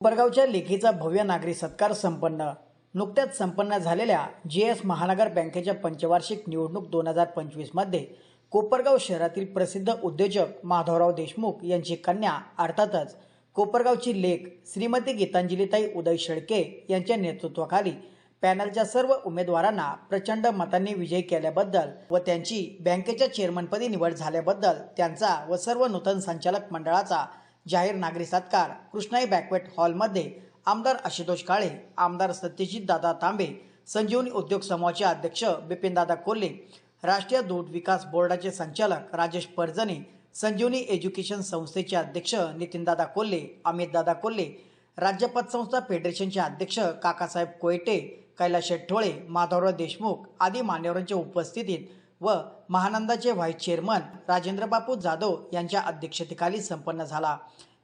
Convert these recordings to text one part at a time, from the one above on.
कोपरगावच्या लेखीचा भव्य नागरी सत्कार संपन्न. नुकत्याच संपन्न झालेल्या जी एस महानगर बँकेच्या पंचवार्षिक निवडणूक दोन हजार पंचवीसमध्ये कोपरगाव शहरातील प्रसिद्ध उद्योजक माधवराव देशमुख यांची कन्या अर्थातच कोपरगावची लेख श्रीमती गीतांजलीताई उदय शेळके यांच्या नेतृत्वाखाली पॅनलच्या सर्व उमेदवारांना प्रचंड मतांनी विजयी केल्याबद्दल व त्यांची बँकेच्या चेअरमनपदी निवड झाल्याबद्दल त्यांचा व सर्व नूतन संचालक मंडळाचा जाहीर नागरी सत्कार कृष्णाई बॅकवेट हॉलमध्ये आमदार आशुतोष काळे आमदार सत्यजित दादा तांबे संजीवनी उद्योग समूहाचे अध्यक्ष बिपिनदादा कोल्हे राष्ट्रीय दूध विकास बोर्डाचे संचालक राजेश परजणे संजीवनी एज्युकेशन संस्थेचे अध्यक्ष नितीनदादा कोल्हे अमितदादा कोल्हे राज्य पतसंस्था फेडरेशनचे अध्यक्ष काकासाहेब कोयटे कैलास शेट्टोळे माधवराव देशमुख आदी मान्यवरांच्या उपस्थितीत व महानंदाचे व्हाईस चेअरमन राजेंद्रबापू जाधव यांच्या अध्यक्षतेखाली संपन्न झाला.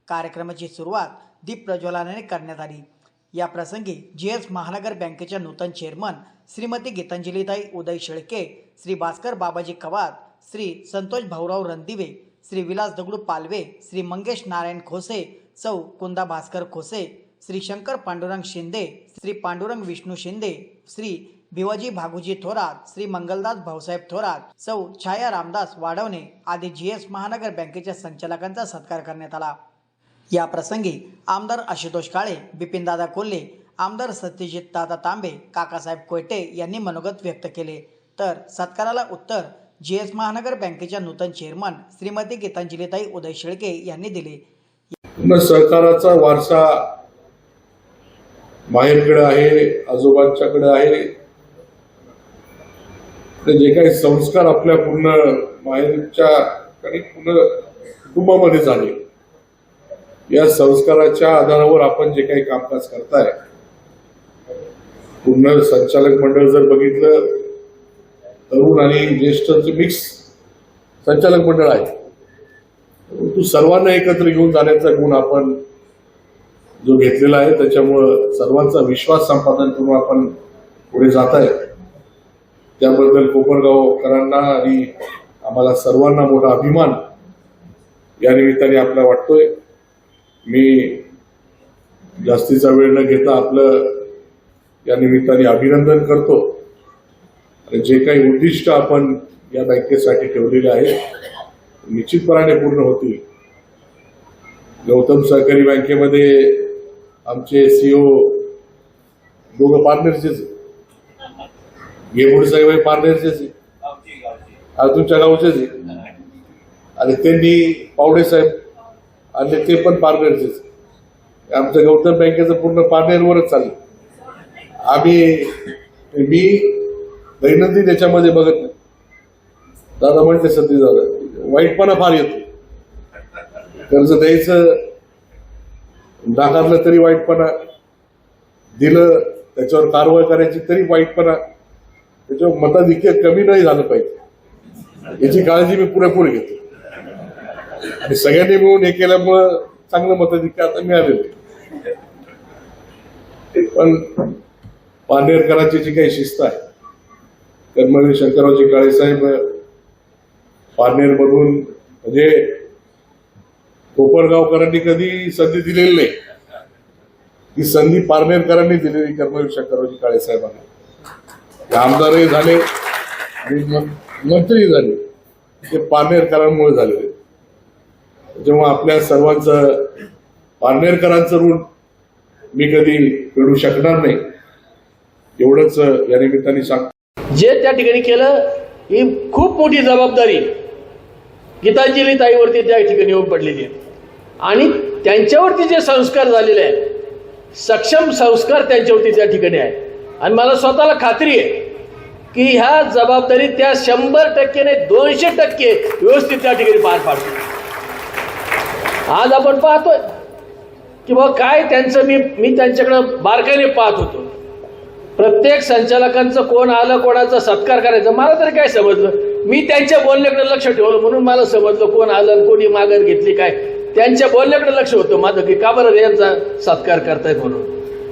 कार्यक्रमाची सुरुवात दीप प्रज्वलनाने करण्यात आली. या प्रसंगी जी एस महानगर बँकेच्या नूतन चेअरमन श्रीमती गीतांजलीताई उदय शेळके श्री भास्कर बाबाजी कवात श्री संतोष भाऊराव रणदिवे श्री विलास दगडू पालवे श्री मंगेश नारायण खोसे सौ कुंदा भास्कर खोसे श्री शंकर पांडुरंग शिंदे श्री पांडुरंग विष्णू शिंदे श्री भिवजी भागुजी थोरात श्री मंगलदास भाऊसाहेब थोरात सौ छाया रामदास वाढवणे आदी जी एस महानगर बँकेच्या संचालकांचा सत्कार करण्यात आला. या प्रसंगी आमदार आशुतोष काळे बिपिनदादा कोल्हे आमदार सत्यजित दादा तांबे काकासाहेब कोयटे यांनी मनोगत व्यक्त केले. तर सत्काराला उत्तर जी एस महानगर बँकेच्या नूतन चेअरमन श्रीमती गीतांजलीताई उदय शेळके यांनी दिले. सहकाराचा वारसा माहेरकडे आहे आजोबांच्याकडे आहे. तर जे काही संस्कार आपल्या पूर्ण माहेरच्या आणि पूर्ण कुटुंबामध्ये झाले या संस्काराच्या आधारावर आपण जे काही कामकाज करताय पूर्ण संचालक मंडळ जर बघितलं तरुण आणि ज्येष्ठचं मिक्स संचालक मंडळ आहे. परंतु सर्वांना एकत्र घेऊन जाण्याचा गुण आपण जो घेतलेला आहे त्याच्यामुळं सर्वांचा विश्वास संपादन करून आपण पुढे जात आहे त्याबद्दल कोपरगावकरांना आणि आम्हाला सर्वांना मोठा अभिमान. या निमित्ताने आपला वाटतोय मी जास्तीचा वेळ न घेता आपलं या निमित्ताने अभिनंदन करतो. आणि जे काही उद्दिष्ट आपण या बँकेसाठी ठेवलेले आहे निश्चितपणाने पूर्ण होतील. गौतम सहकारी बँकेमध्ये आमचे सीओ दोघं पार्टनरचेच गेबुड साहेब हे आहे. तुमच्या गावचेच आहे. आणि त्यांनी पावडे साहेब आणि ते पण पार्टनरचेच आमचं गौतम बँकेचं पूर्ण पार्टनरवरच चाललं. आम्ही मी दैनंदिन याच्यामध्ये बघत नाही. दादा म्हणते सध्या दादा वाईटपणा फार येतो. कर्ज द्यायचं नाकारलं तरी वाईटपणा दिलं त्याच्यावर कारवाई करायची तरी वाईटपणा. त्याच्यावर मताधिक्य कमी नाही झालं पाहिजे. याची काळजी मी पुरेपूर घेतो. आणि सगळ्यांनी मिळून हे केल्यामुळं चांगलं मताधिक्य आता मिळालेलं आहे. पण पानेरकरांची जी काही शिस्त आहे कर्मवीर शंकररावजी काळेसाहेब पारनेरमधून म्हणजे कोपरगावकरांनी कधी संधी दिलेली नाही. ही संधी पारनेरकरांनी दिलेली कर्मवीर शंकररावजी काळेसाहेबांना ते आमदारही झाले आणि मंत्रीही झाले. ते पारनेरकरांमुळे झालेले जेव्हा आपल्या सर्वांचं पारनेरकरांचं ऋण मी कधी फेडू शकणार नाही एवढंच या निमित्ताने सांगतो. जे त्या ठिकाणी केलं ही खूप मोठी जबाबदारी गीतांजली ताईवरती त्या ठिकाणी येऊन पडलेली आहे. आणि त्यांच्यावरती जे संस्कार झालेले आहेत सक्षम संस्कार त्यांच्यावरती त्या ठिकाणी आहेत. आणि मला स्वतःला खात्री आहे की ह्या जबाबदारी त्या शंभर टक्के नाही दोनशे टक्के व्यवस्थित त्या ठिकाणी पार पाडतो. आज आपण पाहतोय की बाबा काय त्यांचं मी मी त्यांच्याकडं बारकाईने पाहत होतो. प्रत्येक संचालकांचं कोण आलं कोणाचा सत्कार करायचा मला तरी काय समजलं? मी त्यांच्या बोलण्याकडे लक्ष ठेवलं म्हणून मला समजलं कोण आलं कोणी माघार घेतली काय. त्यांच्या बोलण्याकडे लक्ष होतं माझं की का बरं यांचा सत्कार करतायत म्हणून.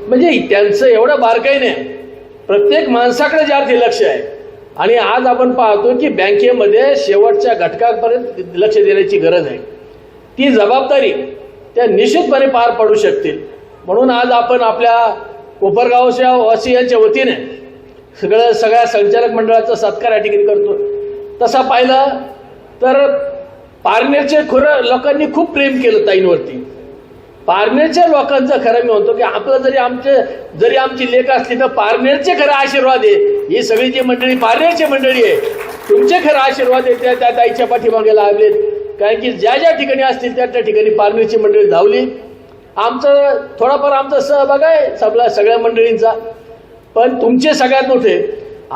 म्हणजे त्यांचं एवढं बारकाईने प्रत्येक माणसाकडे ज्यार्थी लक्ष आहे आणि आज आपण पाहतो की बँकेमध्ये शेवटच्या घटकापर्यंत लक्ष देण्याची गरज आहे. ती जबाबदारी त्या निश्चितपणे पार पडू शकतील. म्हणून आज आपण आपल्या कोपरगावच्या वासियांच्या वतीने सगळं सगळ्या संचालक मंडळाचा सत्कार या ठिकाणी करतो. तसा पाहिला तर पारनेरचे खरं लोकांनी खूप प्रेम केलं ताईंवरती. पारनेरच्या लोकांचं खरं मी म्हणतो की आपलं जरी आमचे जरी आमची लेख असली तर पारनेरचे खरं आशीर्वाद आहे. ही सगळी जी मंडळी पारनेरची मंडळी आहे. तुमचे खरं आशीर्वाद आहे त्या त्या ताईच्या पाठीमागे लागलेत. कारण की ज्या ज्या ठिकाणी असतील त्या त्या ठिकाणी पारनेरची मंडळी धावली. आमचं थोडाफार आमचा सहभाग आहे सगळ्या सगळ्या मंडळींचा. पण तुमचे सगळ्यात मोठे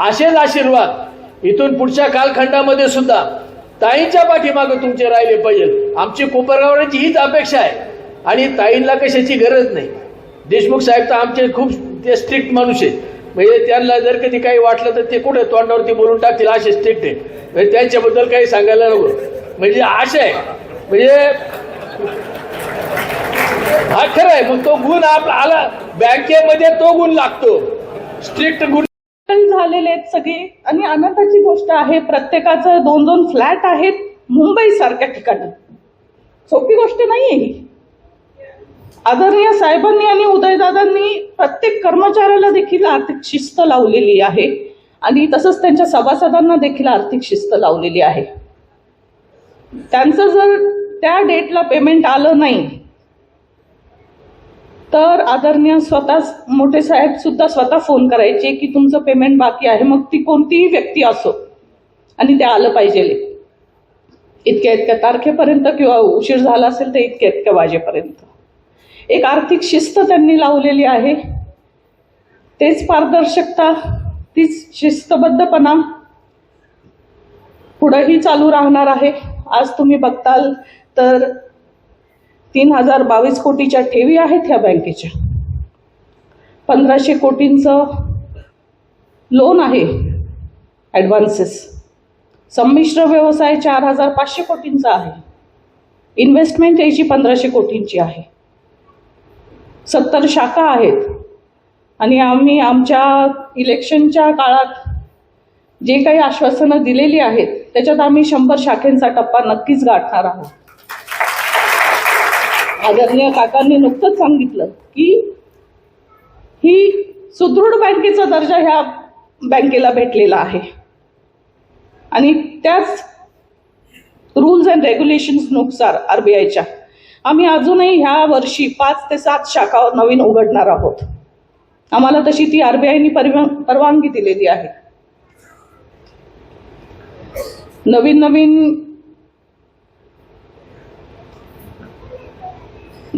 असेच आशीर्वाद इथून पुढच्या कालखंडामध्ये सुद्धा ताईंच्या पाठीमागे तुमचे राहिले पाहिजेत. आमची कोपरगावची हीच अपेक्षा आहे. आणि ताईंना कशाची गरज नाही. देशमुख साहेब तर आमचे खूप ते स्ट्रिक्ट माणूस आहेत. म्हणजे त्यांना जर कधी काही वाटलं तर ते कुठे तोंडावरती बोलून टाकतील असे स्ट्रिक्ट आहे म्हणजे त्यांच्याबद्दल काही सांगायला नको. म्हणजे आशा आहे. म्हणजे हा खरं आहे मग तो गुण आपला आला बँकेमध्ये तो गुण लागतो. स्ट्रिक्ट गुण झालेले आहेत सगळे. आणि आनंदाची गोष्ट आहे प्रत्येकाचं दोन दोन फ्लॅट आहेत मुंबई सारख्या ठिकाणी. सोपी गोष्ट नाहीये ही. आदरणीय साहेबांनी आणि उदयदादांनी प्रत्येक कर्मचाऱ्याला देखील आर्थिक शिस्त लावलेली आहे. आणि तसंच त्यांच्या सभासदांना देखील आर्थिक शिस्त लावलेली आहे. त्यांचं जर त्या डेटला पेमेंट आलं नाही तर आदरणीय स्वतः मोठे साहेब सुद्धा स्वतः फोन करायचे की तुमचं पेमेंट बाकी आहे मग ती कोणतीही व्यक्ती असो. आणि ते आलं पाहिजे. इतक्या इतक्या तारखेपर्यंत किंवा उशीर झाला असेल तर इतक्या इतक्या वाजेपर्यंत. एक आर्थिक शिस्त त्यांनी लावलेली आहे. तेच पारदर्शकता तीच शिस्तबद्धपणा पुढंही चालू राहणार आहे. आज तुम्ही बघताल तर तीन हजार बावीस कोटीच्या ठेवी आहेत ह्या बँकेच्या. पंधराशे कोटींचं लोन आहे ॲडव्हान्सेस संमिश्र व्यवसाय चार हजार पाचशे कोटींचा आहे. इन्व्हेस्टमेंट याची पंधराशे कोटींची आहे. सत्तर शाखा आहेत. आणि आम्ही आमच्या इलेक्शनच्या काळात जे काही आश्वासनं दिलेली आहेत त्याच्यात आम्ही शंभर शाखेंचा टप्पा नक्कीच गाठणार आहोत. आदरणीय काकांनी नुकतंच सांगितलं की ही सुदृढ बँकेचा दर्जा ह्या बँकेला भेटलेला आहे. आणि त्याच रूल्स अँड रेग्युलेशन्सनुसार आर बी आयच्या. आम्ही अजूनही ह्या वर्षी पाच ते सात शाखा नवीन उघडणार आहोत. आम्हाला तशी ती आरबीआयनी बी परवानगी दिलेली आहे. नवीन नवीन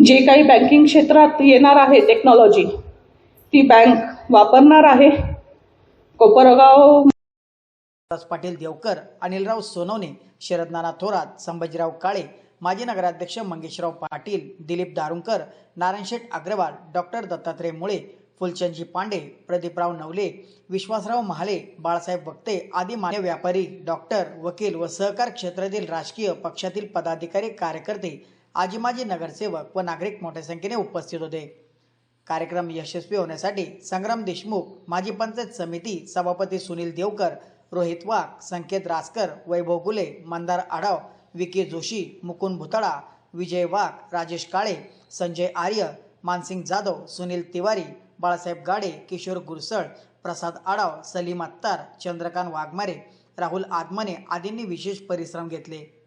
जे काही बँकिंग क्षेत्रात येणार आहे टेक्नॉलॉजी ती बँक वापरणार आहे. कोपरगाव पाटील देवकर अनिलराव सोनवणे शरद नाना थोरात संभाजीराव काळे माजी नगराध्यक्ष मंगेशराव पाटील दिलीप दारुंकर नारायणशेठ अग्रवाल डॉक्टर दत्तात्रय मुळे फुलचंदजी पांडे प्रदीपराव नवले विश्वासराव महाले बाळासाहेब वक्ते आदी मान्य व्यापारी डॉक्टर वकील व सहकार क्षेत्रातील राजकीय पक्षातील पदाधिकारी कार्यकर्ते आजी माजी नगरसेवक व नागरिक मोठ्या संख्येने उपस्थित होते. कार्यक्रम यशस्वी होण्यासाठी संग्राम देशमुख माजी पंचायत समिती सभापती सुनील देवकर रोहित वाघ संकेत रासकर वैभव गुले मंदार आढाव विके जोशी मुकुंद भुतळा विजय वाघ राजेश काळे संजय आर्य मानसिंग जाधव सुनील तिवारी बाळासाहेब गाडे किशोर गुरसळ प्रसाद आडाव सलीम अत्तार चंद्रकांत वाघमारे राहुल आदमने आदींनी विशेष परिश्रम घेतले.